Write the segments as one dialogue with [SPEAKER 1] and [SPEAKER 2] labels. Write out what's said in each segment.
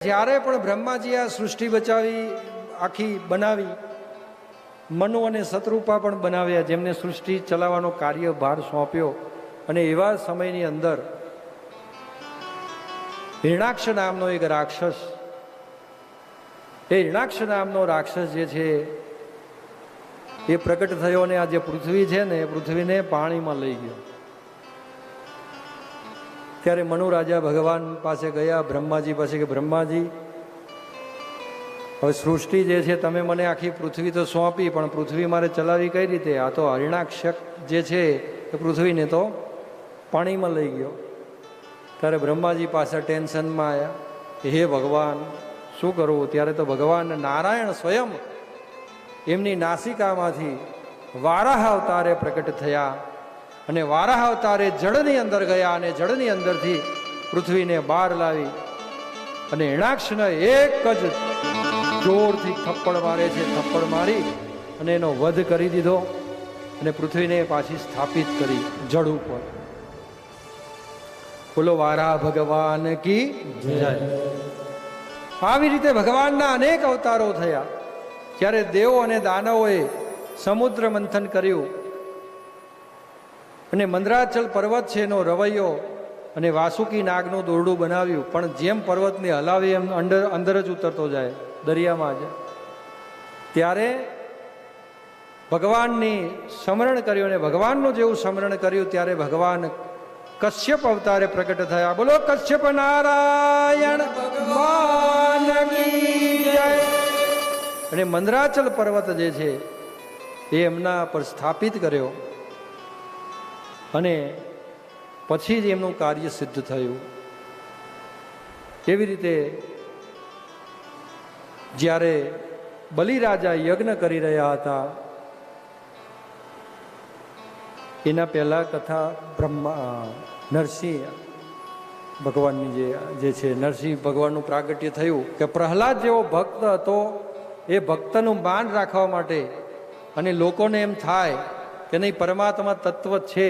[SPEAKER 1] જ્યારે પણ બ્રહ્માજી આ સૃષ્ટિ બચાવી, આખી બનાવી, મનુ અને શત્રુપા પણ બનાવ્યા, જેમને સૃષ્ટિ ચલાવવાનો કાર્યભાર સોંપ્યો અને એવા સમયની અંદર હિરણાક્ષ નામનો એક રાક્ષસ, એ હિરણાક્ષ નામનો રાક્ષસ જે છે, એ પ્રગટ થયો અને આ જે પૃથ્વી છે ને એ પૃથ્વીને પાણીમાં લઈ ગયો. ત્યારે મનુરાજા ભગવાન પાસે ગયા, બ્રહ્માજી પાસે કે, બ્રહ્માજી, હવે સૃષ્ટિ જે છે તમે મને આખી પૃથ્વી તો સોંપી, પણ પૃથ્વી મારે ચલાવી કઈ રીતે? આ તો હરિણાક્ષક જે છે એ પૃથ્વીને તો પાણીમાં લઈ ગયો. ત્યારે બ્રહ્માજી પાસે ટેન્શનમાં આવ્યા, હે ભગવાન, શું કરવું? ત્યારે તો ભગવાન નારાયણ સ્વયં એમની નાસિકામાંથી વારાહ અવતારે પ્રકટ થયા. અને વારાહ અવતારે જળની અંદર ગયા અને જળની અંદરથી પૃથ્વીને બહાર લાવી અને હિણાક્ષને એક જ જોરથી થપ્પડ મારે છે, થપ્પડ મારી અને એનો વધ કરી દીધો અને પૃથ્વીને પાછી સ્થાપિત કરી જળ ઉપર. બોલો વારા ભગવાન કી જય. આવી રીતે ભગવાનના અનેક અવતારો થયા. ત્યારે દેવો અને દાનવોએ સમુદ્ર મંથન કર્યું. અને મંદરાચલ પર્વત છે એનો રવૈયો અને વાસુકી નાગનું દોરડું બનાવ્યું. પણ જેમ પર્વતને હલાવી એમ અંદર અંદર જ ઉતરતો જાય, દરિયામાં જ. ત્યારે ભગવાનની સ્મરણ કર્યું અને ભગવાનનું જેવું સ્મરણ કર્યું, ત્યારે ભગવાન કશ્યપ અવતારે પ્રગટ થયા. બોલો, કશ્યપ નારાયણ ભગવાન અને મંદરાચલ પર્વત જે છે, એ એમના પર સ્થાપિત કર્યો. અને પછી જ એમનું કાર્ય સિદ્ધ થયું. કેવી રીતે જ્યારે બલિરાજા યજ્ઞ કરી રહ્યા હતા, એના પહેલાં કથા બ્રહ્મા, નરસિંહ ભગવાનની જે જે છે, નરસિંહ ભગવાનનું પ્રાગટ્ય થયું કે પ્રહલાદ જેવો ભક્ત હતો, એ ભક્તનું માન રાખવા માટે અને લોકોને એમ થાય કે નહીં, પરમાત્મા તત્વ છે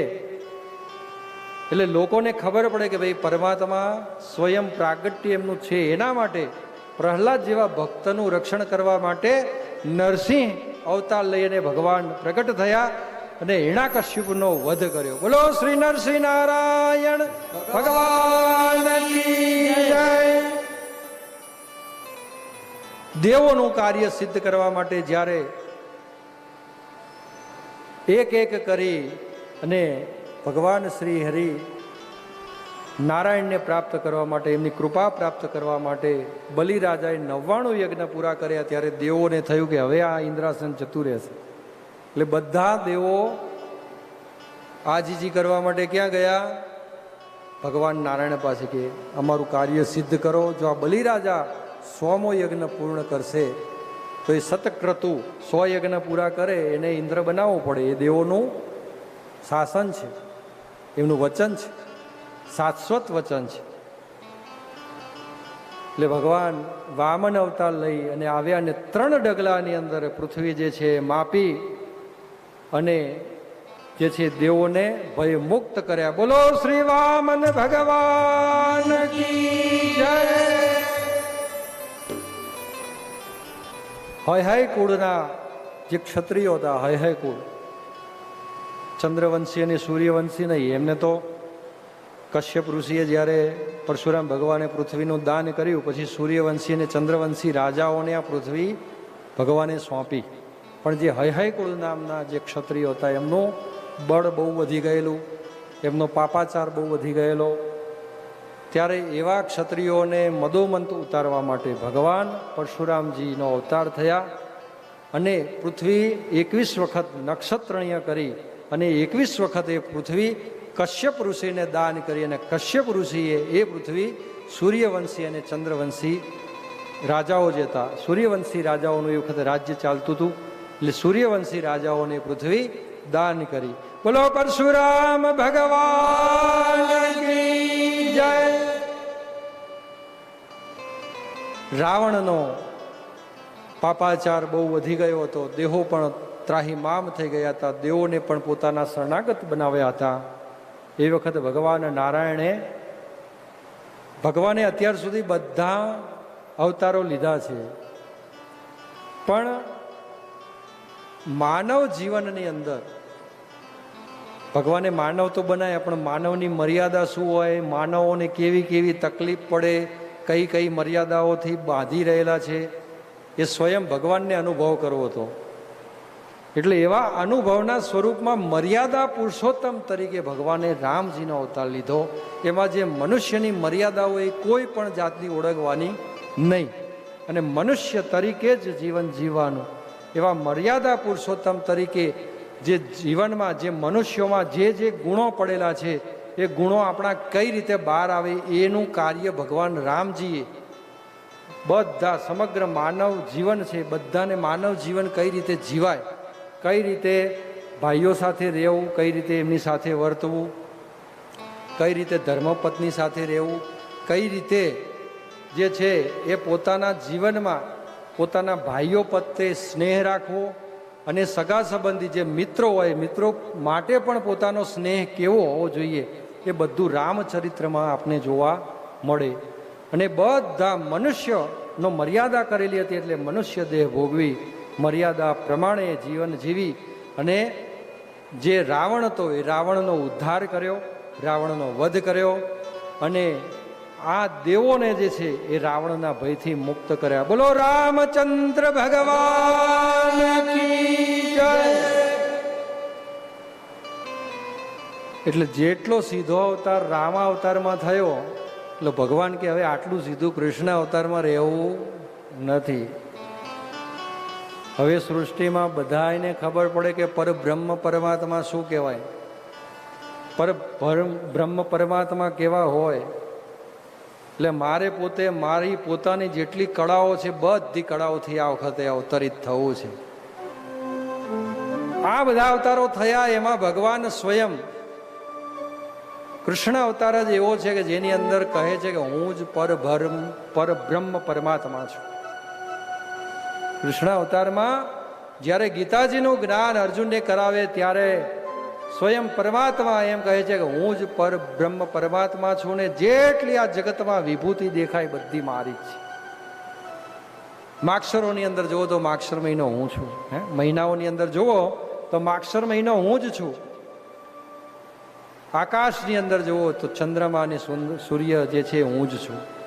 [SPEAKER 1] એટલે લોકોને ખબર પડે કે ભાઈ પરમાત્મા સ્વયં પ્રાગટ્ય એમનું છે. એના માટે પ્રહલાદ જેવા ભક્તનું રક્ષણ કરવા માટે નરસિંહ અવતાર લઈને ભગવાન પ્રગટ થયા અને હિરણાકશ્યપનો વધ કર્યો. બોલો શ્રી નરસિંહ નારાયણ, ભગવાન દેવોનું કાર્ય સિદ્ધ કરવા માટે જ્યારે એક એક કરી અને ભગવાન શ્રી હરિ નારાયણને પ્રાપ્ત કરવા માટે, એમની કૃપા પ્રાપ્ત કરવા માટે બલિરાજાએ નવ્વાણું યજ્ઞ પૂરા કર્યા, ત્યારે દેવોને થયું કે હવે આ ઇન્દ્રાસન જતું રહેશે. એટલે બધા દેવો આજીજી કરવા માટે ક્યાં ગયા? ભગવાન નારાયણ પાસે કે, અમારું કાર્ય સિદ્ધ કરો, જો આ બલિરાજા સોમો યજ્ઞ પૂર્ણ કરશે, તો એ સતક્રતુ સો યજ્ઞ પૂરા કરે, એને ઇન્દ્ર બનાવવો પડે. એ દેવોનું શાસન છે. એમનું વચન છે. શાશ્વત વચન છે. એટલે ભગવાન વામન અવતાર લઈ અને આવ્યા અને ત્રણ ડગલાની અંદર પૃથ્વી જે છે માપી અને જે છે દેવોને ભય મુક્ત કર્યા. બોલો શ્રી વામન ભગવાન કી જય. હય હય કુળના જે ક્ષત્રિયો હતા, હય હય કુળ. ચંદ્રવંશી અને સૂર્યવંશી નહીં, એમને તો કશ્યપ ઋષિએ જ્યારે પરશુરામ ભગવાને પૃથ્વીનું દાન કર્યું, પછી સૂર્યવંશી અને ચંદ્રવંશી રાજાઓને આ પૃથ્વી ભગવાને સોંપી. પણ જે હયહય કુળ નામના જે ક્ષત્રિયો હતા, એમનું બળ બહુ વધી ગયેલું, એમનો પાપાચાર બહુ વધી ગયેલો. ત્યારે એવા ક્ષત્રિયોને મદોમંત ઉતારવા માટે ભગવાન પરશુરામજીનો અવતાર થયા અને પૃથ્વી એકવીસ વખત નક્ષત્રણીય કરી. અને એકવીસ વખત એ પૃથ્વી કશ્યપ ઋષિને દાન કરી અને કશ્યપ ઋષિએ એ પૃથ્વી સૂર્યવંશી અને ચંદ્રવંશી રાજાઓ જે હતા સૂર્યવંશી રાજાઓનું એ વખતે રાજ્ય ચાલતું હતું. એટલે સૂર્યવંશી રાજાઓને પૃથ્વી દાન કરી. બોલો, પરશુરામ ભગવાન રાવણનો પાપાચાર બહુ વધી ગયો હતો. દેહો પણ ત્રાહીમામ થઈ ગયા હતા. દેવોને પણ પોતાના શરણાગત બનાવ્યા હતા. એ વખત ભગવાન નારાયણે ભગવાને અત્યાર સુધી બધા અવતારો લીધા છે. પણ માનવ જીવનની અંદર ભગવાને માનવ તો બનાવ્યા પણ માનવની મર્યાદા શું હોય? માનવોને કેવી કેવી તકલીફ પડે? કઈ કઈ મર્યાદાઓથી બાંધી રહેલા છે? એ સ્વયં ભગવાનને અનુભવ કરવો હતો. એટલે એવા અનુભવના સ્વરૂપમાં મર્યાદા પુરુષોત્તમ તરીકે ભગવાને રામજીનો અવતાર લીધો. એમાં જે મનુષ્યની મર્યાદાઓ એ કોઈ પણ જાતની ઓળખવાની નહીં. અને મનુષ્ય તરીકે જ જીવન જીવવાનું. એવા મર્યાદા પુરુષોત્તમ તરીકે જે જીવનમાં, જે મનુષ્યોમાં જે જે ગુણો પડેલા છે, એ ગુણો આપણા કઈ રીતે બહાર આવે એનું કાર્ય ભગવાન રામજીએ. બધા સમગ્ર માનવ જીવન છે, બધાને માનવ જીવન કઈ રીતે જીવાય? કઈ રીતે ભાઈઓ સાથે રહેવું, કઈ રીતે એમની સાથે વર્તવું, કઈ રીતે ધર્મપત્ની સાથે રહેવું, કઈ રીતે જે છે એ પોતાના જીવનમાં પોતાના ભાઈઓ પ્રત્યે સ્નેહ રાખવો અને સગા સંબંધી જે મિત્રો હોય, મિત્રો માટે પણ પોતાનો સ્નેહ કેવો હોવો જોઈએ એ બધું રામચરિત્રમાં આપને જોવા મળે. અને બધા મનુષ્યનો મર્યાદા કરેલી હતી એટલે મનુષ્ય દેહ ભોગવી મર્યાદા પ્રમાણે જીવન જીવી અને જે રાવણ હતો એ રાવણનો ઉદ્ધાર કર્યો, રાવણનો વધ કર્યો અને આ દેવોને જે છે એ રાવણના ભયથી મુક્ત કર્યા. બોલો, રામચંદ્ર ભગવાન એટલે જેટલો સીધો અવતાર રામ અવતારમાં થયો, એટલે ભગવાન કે હવે આટલું સીધું કૃષ્ણ અવતારમાં રહેવું નથી. હવે સૃષ્ટિમાં બધાને ખબર પડે કે પરબ્રહ્મ પરમાત્મા શું કહેવાય. પર બ્રહ્મ પરમાત્મા કેવા હોય. એટલે મારે પોતે, મારી પોતાની જેટલી કળાઓ છે, બધી કળાઓથી આ વખતે અવતરિત થવું છે. આ બધા અવતારો થયા એમાં ભગવાન સ્વયં. કૃષ્ણ અવતાર જ એવો છે કે જેની અંદર કહે છે કે હું જ પરબ્રહ્મ પરબ્રહ્મ પરમાત્મા છું. કૃષ્ણ અવતારમાં જ્યારે ગીતાજીનું જ્ઞાન અર્જુનને કરાવે ત્યારે સ્વયં પરમાત્મા એમ કહે છે કે હું જ પર બ્રહ્મ પરમાત્મા છું ને જેટલી આ જગતમાં વિભૂતિ દેખાય બધી મારી જ છે. માક્ષરોની અંદર જુઓ તો માક્ષર મહિનો હું છું, હે? મહિનાઓની અંદર જુઓ તો માક્ષર મહિનો હું જ છું. આકાશની અંદર જુઓ તો ચંદ્રમા અને સૂર્ય જે છે હું જ છું.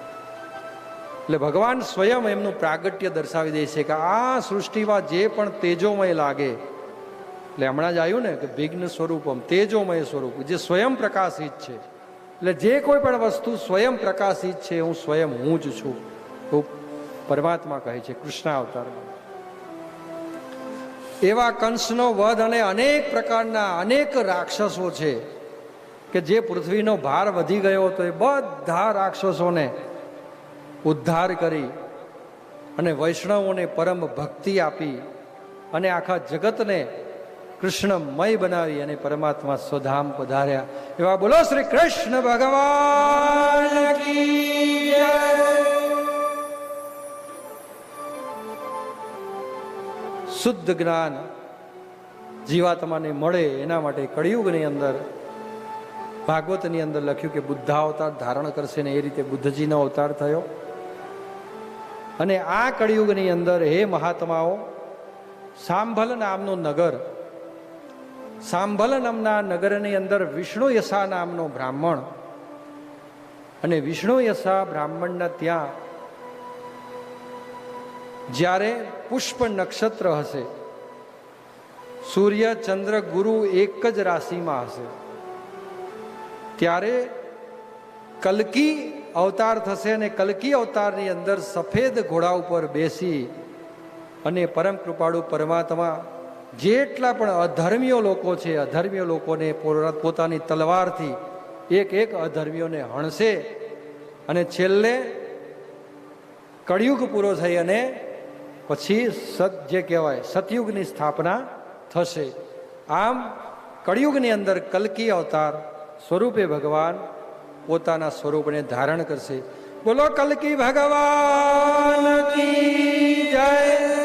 [SPEAKER 1] એટલે ભગવાન સ્વયં એમનું પ્રાગટ્ય દર્શાવી દે છે કે આ સૃષ્ટિમાં જે પણ તેજોમય લાગે, એટલે હમણાં જ આવ્યું ને કે વિઘ્ન સ્વરૂપમ, તેજોમય સ્વરૂપ, જે સ્વયં પ્રકાશિત છે. એટલે જે કોઈ પણ વસ્તુ સ્વયં પ્રકાશિત છે, હું સ્વયં હું જ છું, એવું પરમાત્મા કહે છે, કૃષ્ણ અવતારમાં. એવા કંસનો વધ અને અનેક પ્રકારના અનેક રાક્ષસો છે કે જે પૃથ્વીનો ભાર વધી ગયો હતો એ બધા રાક્ષસોને ઉદ્ધાર કરી અને વૈષ્ણવોને પરમ ભક્તિ આપી અને આખા જગતને કૃષ્ણમય બનાવી અને પરમાત્મા સ્વધામ પધાર્યા. એવા બોલો શ્રી કૃષ્ણ ભગવાન શુદ્ધ જ્ઞાન જીવાત્માને મળે એના માટે કળિયુગની અંદર ભાગવતની અંદર લખ્યું કે બુદ્ધાવતાર ધારણ કરશે ને એ રીતે બુદ્ધજીનો અવતાર થયો. અને આ કળિયુગની અંદર હે મહાત્માઓ, સાંભલ નામનું નગર. સાંભલ નામના નગરની અંદર વિષ્ણુ યશા નામનો બ્રાહ્મણ. અને વિષ્ણુ યશા બ્રાહ્મણના ત્યાં જ્યારે પુષ્પ નક્ષત્ર હશે, સૂર્ય ચંદ્ર ગુરુ એક જ રાશિમાં હશે. ત્યારે કલકી અવતાર થશે અને કલકી અવતારની અંદર સફેદ ઘોડા ઉપર બેસી અને પરમ કૃપાળુ પરમાત્મા જેટલા પણ અધર્મીઓ લોકો છે, અધર્મીઓ લોકોને પોતાની તલવારથી એક એક અધર્મીઓને હણશે અને છેલ્લે કળિયુગ પૂરો થઈ અને પછી સત, જે કહેવાય, સતયુગની સ્થાપના થશે. આમ કળિયુગની અંદર કલકી અવતાર સ્વરૂપે ભગવાન પોતાના સ્વરૂપને ધારણ કરશે. બોલો કલકી ભગવાન કી જય.